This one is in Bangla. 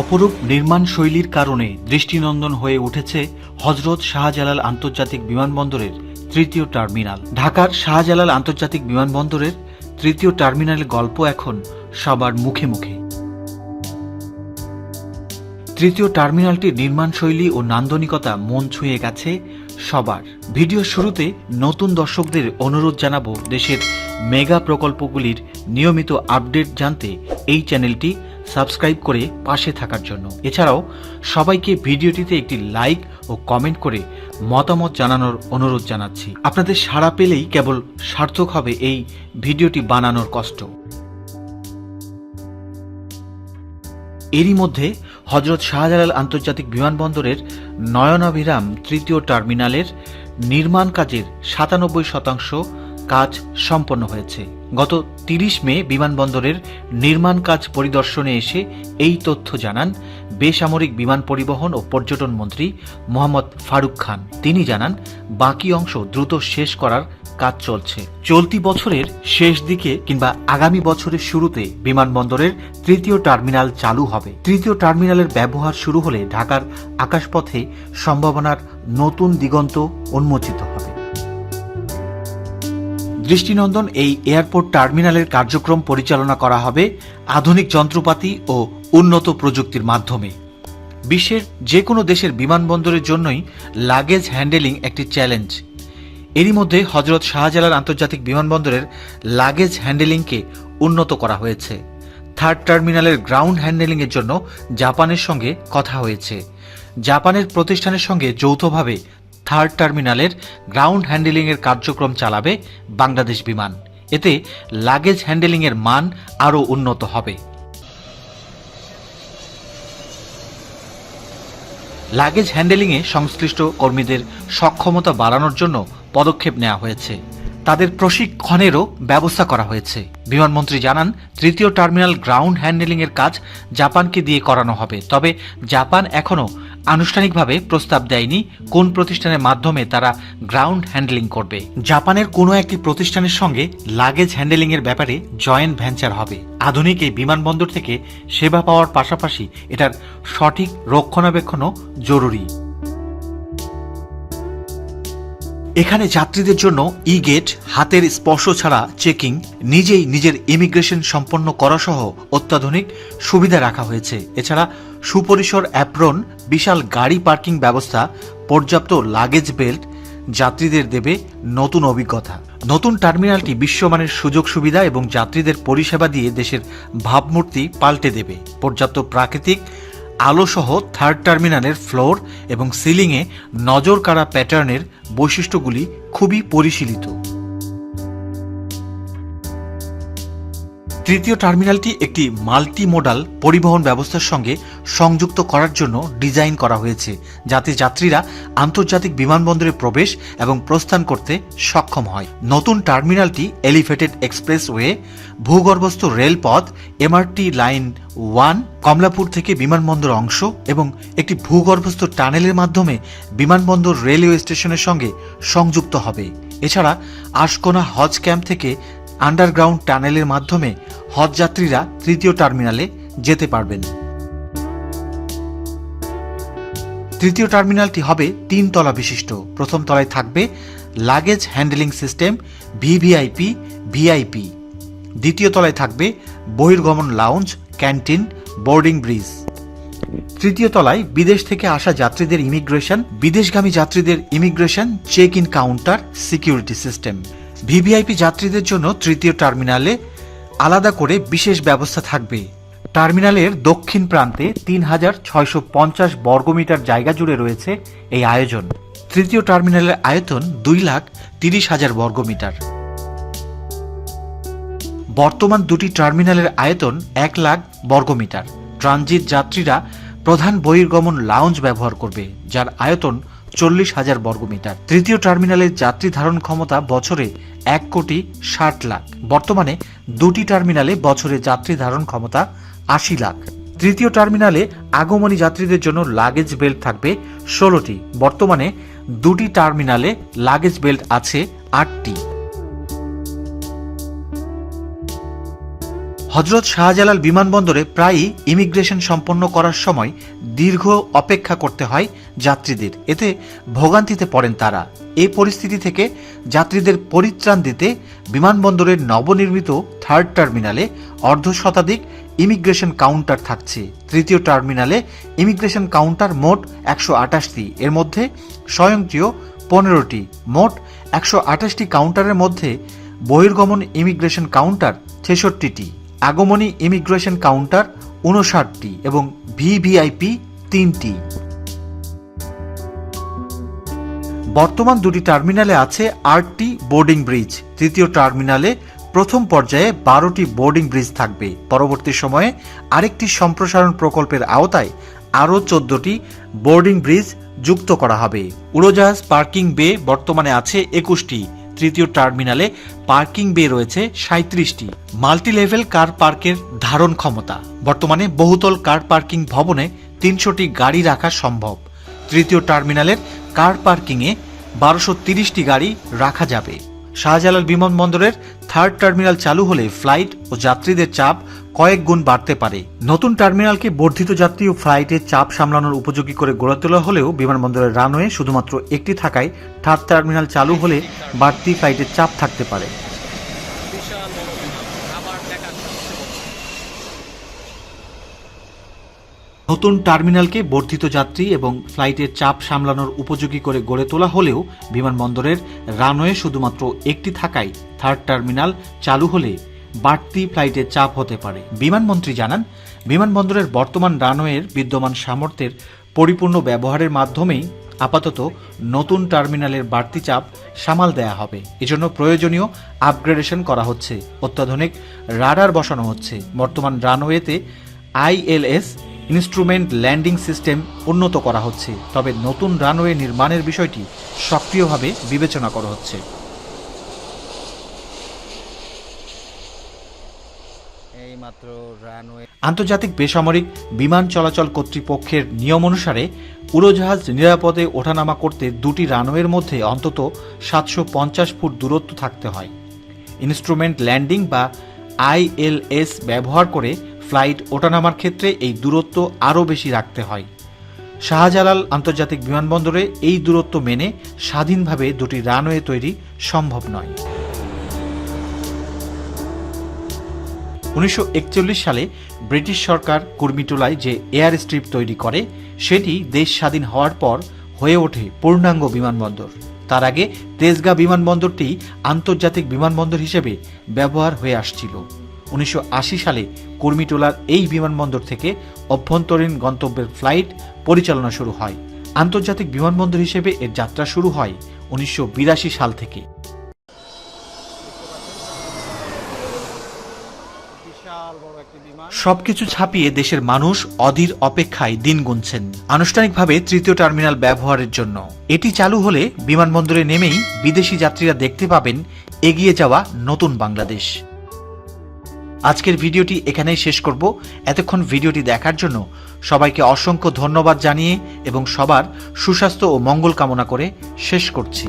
অপরূপ নির্মাণ শৈলীর কারণে দৃষ্টিনন্দন হয়ে উঠেছে হজরত শাহজালাল আন্তর্জাতিক বিমানবন্দরের তৃতীয় টার্মিনাল। ঢাকার শাহজালাল আন্তর্জাতিক বিমানবন্দরের তৃতীয় টার্মিনালের গল্প এখন সবার মুখে মুখে। তৃতীয় টার্মিনালটির নির্মাণ শৈলী ও নান্দনিকতা মন ছুঁয়ে গেছে সবার। ভিডিও শুরুতে নতুন দর্শকদের অনুরোধ জানাব দেশের মেগা প্রকল্পগুলির নিয়মিত আপডেট জানতে এই চ্যানেলটি সাবস্ক্রাইব করে পাশে থাকার জন্য। এছাড়াও, সবাইকে ভিডিওটিতে একটি লাইক ও কমেন্ট করে মতামত জানানোর অনুরোধ জানাচ্ছি। আপনাদের সাড়া পেলেই কেবল সার্থক হবে এই ভিডিওটি বানানোর কষ্ট। এরই মধ্যে, হজরত শাহজালাল আন্তর্জাতিক বিমানবন্দরের নয়নাভিরাম তৃতীয় টার্মিনালের নির্মাণ কাজের সাতানব্বই শতাংশ কাজ সম্পন্ন হয়েছে। গত তিরিশ মে বিমানবন্দরের নির্মাণ কাজ পরিদর্শনে এসে এই তথ্য জানান বেসামরিক বিমান পরিবহন ও পর্যটন মন্ত্রী মোহাম্মদ ফারুক খান। তিনি জানান, বাকি অংশ দ্রুত শেষ করার কাজ চলছে। চলতি বছরের শেষ দিকে কিংবা আগামী বছরের শুরুতে বিমানবন্দরের তৃতীয় টার্মিনাল চালু হবে। তৃতীয় টার্মিনালের ব্যবহার শুরু হলে ঢাকার আকাশপথে সম্ভাবনার নতুন দিগন্ত উন্মোচিত হবে। দৃষ্টিনন্দন এই এয়ারপোর্ট টার্মিনালের কার্যক্রম পরিচালনা করা হবে আধুনিক যন্ত্রপাতি ও উন্নত প্রযুক্তির মাধ্যমে। বিশ্বের যে কোনো দেশের বিমানবন্দরের জন্যই লাগেজ হ্যান্ডেলিং একটি চ্যালেঞ্জ। এরই মধ্যে হজরত শাহজালাল আন্তর্জাতিক বিমানবন্দরের লাগেজ হ্যান্ডেলিংকে উন্নত করা হয়েছে। থার্ড টার্মিনালের গ্রাউন্ড হ্যান্ডেলিংয়ের জন্য জাপানের সঙ্গে কথা হয়েছে। জাপানের প্রতিষ্ঠানের সঙ্গে যৌথভাবে থার্ড টার্মিনালের গ্রাউন্ড হ্যান্ডেলিংয়ের কার্যক্রম চালাবে বাংলাদেশ বিমান। এতে লাগেজ হ্যান্ডেলিংয়ের মান আরও উন্নত হবে। লাগেজ হ্যান্ডেলিংয়ে সংশ্লিষ্ট কর্মীদের সক্ষমতা বাড়ানোর জন্য পদক্ষেপ নেওয়া হয়েছে। তাদের প্রশিক্ষণেরও ব্যবস্থা করা হয়েছে। বিমানমন্ত্রী জানান, তৃতীয় টার্মিনাল গ্রাউন্ড হ্যান্ডেলিংয়ের কাজ জাপানকে দিয়ে করানো হবে। তবে জাপান এখনও আনুষ্ঠানিকভাবে প্রস্তাব দেয়নি কোন প্রতিষ্ঠানের মাধ্যমে তারা গ্রাউন্ড হ্যান্ডেলিং করবে। জাপানের কোনো একটি প্রতিষ্ঠানের সঙ্গে লাগেজ হ্যান্ডেলিংয়ের ব্যাপারে জয়েন্ট ভেঞ্চার হবে। আধুনিক এই বিমানবন্দর থেকে সেবা পাওয়ার পাশাপাশি এটার সঠিক রক্ষণাবেক্ষণও জরুরি। এখানে যাত্রীদের জন্য ই গেট হাতের স্পর্শ ছাড়া চেকিং নিজেই নিজের ইমিগ্রেশন সম্পন্ন করা সহ অত্যাধুনিক সুবিধা রাখা হয়েছে। এছাড়া সুপরিসর অ্যাপ্রন বিশাল গাড়ি পার্কিং ব্যবস্থা, পর্যাপ্ত লাগেজ বেল্ট যাত্রীদের দেবে নতুন অভিজ্ঞতা। নতুন টার্মিনালটি বিশ্বমানের সুযোগ সুবিধা এবং যাত্রীদের পরিষেবা দিয়ে দেশের ভাবমূর্তি পাল্টে দেবে। পর্যাপ্ত প্রাকৃতিক আলোসহ থার্ড টার্মিনালের ফ্লোর এবং সিলিংয়ে নজর কাড়া প্যাটার্নের বৈশিষ্ট্যগুলি খুবই পরিশীলিত। তৃতীয় টার্মিনালটি একটি মাল্টি মোডাল পরিবহন ব্যবস্থার সঙ্গে সংযুক্ত করার জন্য ডিজাইন করা হয়েছে, যাতে যাত্রীরা আন্তর্জাতিক বিমানবন্দরে প্রবেশ এবং প্রস্থান করতে সক্ষম হয়। নতুন টার্মিনালটি এলিভেটেড এক্সপ্রেসওয়ে, ভূগর্ভস্থ রেলপথ, এমআরটি লাইন ওয়ান, কমলাপুর থেকে বিমানবন্দর অংশ এবং একটি ভূগর্ভস্থ টানেলের মাধ্যমে বিমানবন্দর রেলওয়ে স্টেশনের সঙ্গে সংযুক্ত হবে। এছাড়া আশকোনা হজ ক্যাম্প থেকে আন্ডারগ্রাউন্ড টানেলের মাধ্যমে হজযাত্রীরা তৃতীয় টার্মিনালে যেতে পারবেন। তৃতীয় টার্মিনালটি হবে তিন তলা বিশিষ্ট। প্রথম তলায় থাকবে luggage handling system VVIP VIP দ্বিতীয় তলায় থাকবে বহির্গমন লাউঞ্জ ক্যান্টিন বোর্ডিং ব্রিজ তৃতীয় তলায় বিদেশ থেকে আসা যাত্রীদের ইমিগ্রেশন বিদেশগামী যাত্রীদের immigration check in counter security system VVIP যাত্রীদের জন্য তৃতীয় টার্মিনালে আলাদা করে বিশেষ ব্যবস্থা থাকবে। টার্মিনালের দক্ষিণ প্রান্তে তিন হাজার ছয়শো পঞ্চাশ বর্গমিটার জায়গা জুড়ে রয়েছে এই আয়োজন। তৃতীয় টার্মিনালের আয়তন দুই লাখ তিরিশ হাজার বর্গমিটার। বর্তমান দুটি টার্মিনালের আয়তন এক লাখ বর্গমিটার। ট্রানজিট যাত্রীরা প্রধান বহির্গমন লাউঞ্জ ব্যবহার করবে, যার আয়তন চল্লিশ হাজার বর্গমিটার। তৃতীয় টার্মিনালের যাত্রী ধারণ ক্ষমতা বছরে এক কোটি ষাট লাখ। বর্তমানে দুটি টার্মিনালে বছরে যাত্রী ধারণ ক্ষমতা আশি লাখ। তৃতীয় টার্মিনালে আগমনী যাত্রীদের জন্য লাগেজ বেল্ট থাকবে ষোলোটি। বর্তমানে দুটি টার্মিনালে লাগেজ বেল্ট আছে আটটি। হজরত শাহজালাল বিমানবন্দরে প্রায়ই ইমিগ্রেশন সম্পন্ন করার সময় দীর্ঘ অপেক্ষা করতে হয় যাত্রীদের। এতে ভোগান্তিতে পড়েন তারা। এই পরিস্থিতি থেকে যাত্রীদের পরিত্রাণ দিতে বিমানবন্দরের নবনির্মিত থার্ড টার্মিনালে অর্ধ শতাধিক ইমিগ্রেশন কাউন্টার থাকছে। তৃতীয় টার্মিনালে ইমিগ্রেশন কাউন্টার মোট একশো আটাশটি এর মধ্যে স্বয়ংক্রিয় পনেরোটি। মোট একশো আটাশটি কাউন্টারের মধ্যে বহির্গমন ইমিগ্রেশন কাউন্টার ছেষট্টিটি। আগমনী ইমিগ্রেশন কাউন্টার উনষাটটি এবং ভিভিআইপি তিনটি। বর্তমান দুটি টার্মিনালে আছে আটটি বোর্ডিং ব্রিজ। তৃতীয় টার্মিনালে প্রথম পর্যায়ে বারোটি বোর্ডিং ব্রিজ থাকবে। পরবর্তী সময়ে আরেকটি সম্প্রসারণ প্রকল্পের আওতায় আরও চোদ্দটি বোর্ডিং ব্রিজ যুক্ত করা হবে। উড়োজাহাজ পার্কিং বে বর্তমানে আছে একুশটি। তৃতীয় টার্মিনালে পার্কিং বে রয়েছে সাঁত্রিশটি মাল্টি লেভেল কার পার্কের ধারণ ক্ষমতা। বর্তমানে বহুতল কার পার্কিং ভবনে তিনশোটি গাড়ি রাখা সম্ভব। তৃতীয় টার্মিনালের কার পার্কিংয়ে বারোশো তিরিশটি গাড়ি রাখা যাবে। শাহজালাল বিমানবন্দরের থার্ড টার্মিনাল চালু হলে ফ্লাইট ও যাত্রীদের চাপ কয়েক গুণ বাড়তে পারে নতুন টার্মিনালকে বর্ধিত যাত্রী ও ফ্লাইটের চাপ সামলানোর উপযোগী করে গড়ে তোলা হলেও বিমানবন্দরের রানওয়ে শুধুমাত্র একটি থাকায় থার্ড টার্মিনাল চালু হলে বাড়তি ফ্লাইটের চাপ থাকতে পারে। নতুন টার্মিনালকে বর্ধিত যাত্রী এবং ফ্লাইটের চাপ সামলানোর উপযোগী করে গড়ে তোলা হলেও বিমানবন্দরের রানওয়ে শুধুমাত্র একটি থাকায় থার্ড টার্মিনাল চালু হলে বাড়তি ফ্লাইটের চাপ হতে পারে। বিমানমন্ত্রী জানান, বিমানবন্দরের বর্তমান রানওয়ের বিদ্যমান সামর্থ্যের পরিপূর্ণ ব্যবহারের মাধ্যমেই আপাতত নতুন টার্মিনালের বাড়তি চাপ সামাল দেয়া হবে। এজন্য প্রয়োজনীয় আপগ্রেডেশন করা হচ্ছে। অত্যাধুনিক রাডার বসানো হচ্ছে। বর্তমান রানওয়েতে আইএলএস ইনস্ট্রুমেন্ট ল্যান্ডিং সিস্টেম উন্নত করা হচ্ছে। তবে নতুন রানওয়ে নির্মাণের বিষয়টি সক্রিয়ভাবে বিবেচনা করা হচ্ছে এই মাত্র রানওয়ে আন্তর্জাতিক বেসামরিক বিমান চলাচল কর্তৃপক্ষের নিয়ম অনুসারে উড়োজাহাজ নিরাপদে ওঠানামা করতে দুটি রানওয়ের মধ্যে অন্তত সাতশো পঞ্চাশ ফুট দূরত্ব থাকতে হয়। ইনস্ট্রুমেন্ট ল্যান্ডিং বা আইএলএস ব্যবহার করে ফ্লাইট ওঠানামার ক্ষেত্রে এই দূরত্ব আরও বেশি রাখতে হয়। শাহজালাল আন্তর্জাতিক বিমানবন্দরে এই দূরত্ব মেনে স্বাধীনভাবে দুটি রানওয়ে তৈরি সম্ভব নয়। উনিশশো একচল্লিশ সালে ব্রিটিশ সরকার কুর্মিটোলায় যে এয়ার স্ট্রিপ তৈরি করে, সেটি দেশ স্বাধীন হওয়ার পর হয়ে ওঠে পূর্ণাঙ্গ বিমানবন্দর। তার আগে তেজগাঁ বিমানবন্দরটি আন্তর্জাতিক বিমানবন্দর হিসেবে ব্যবহার হয়ে আসছিল। উনিশশো আশি সালে কুর্মিটোলার এই বিমানবন্দর থেকে অভ্যন্তরীণ গন্তব্যের ফ্লাইট পরিচালনা শুরু হয়। আন্তর্জাতিক বিমানবন্দর হিসেবে এর যাত্রা শুরু হয় উনিশশো বিরাশি সাল থেকে বিশাল বড় একটি বিমান সবকিছু ছাপিয়ে দেশের মানুষ অধীর অপেক্ষায় দিন গুনছেন। আনুষ্ঠানিকভাবে তৃতীয় টার্মিনাল ব্যবহারের জন্য। এটি চালু হলে বিমানবন্দরে নেমেই বিদেশি যাত্রীরা দেখতে পাবেন এগিয়ে যাওয়া নতুন বাংলাদেশ। আজকের ভিডিওটি এখানেই শেষ করব। এতক্ষণ ভিডিওটি দেখার জন্য সবাইকে অসংখ্য ধন্যবাদ জানিয়ে এবং সবার সুস্বাস্থ্য ও মঙ্গল কামনা করে শেষ করছি।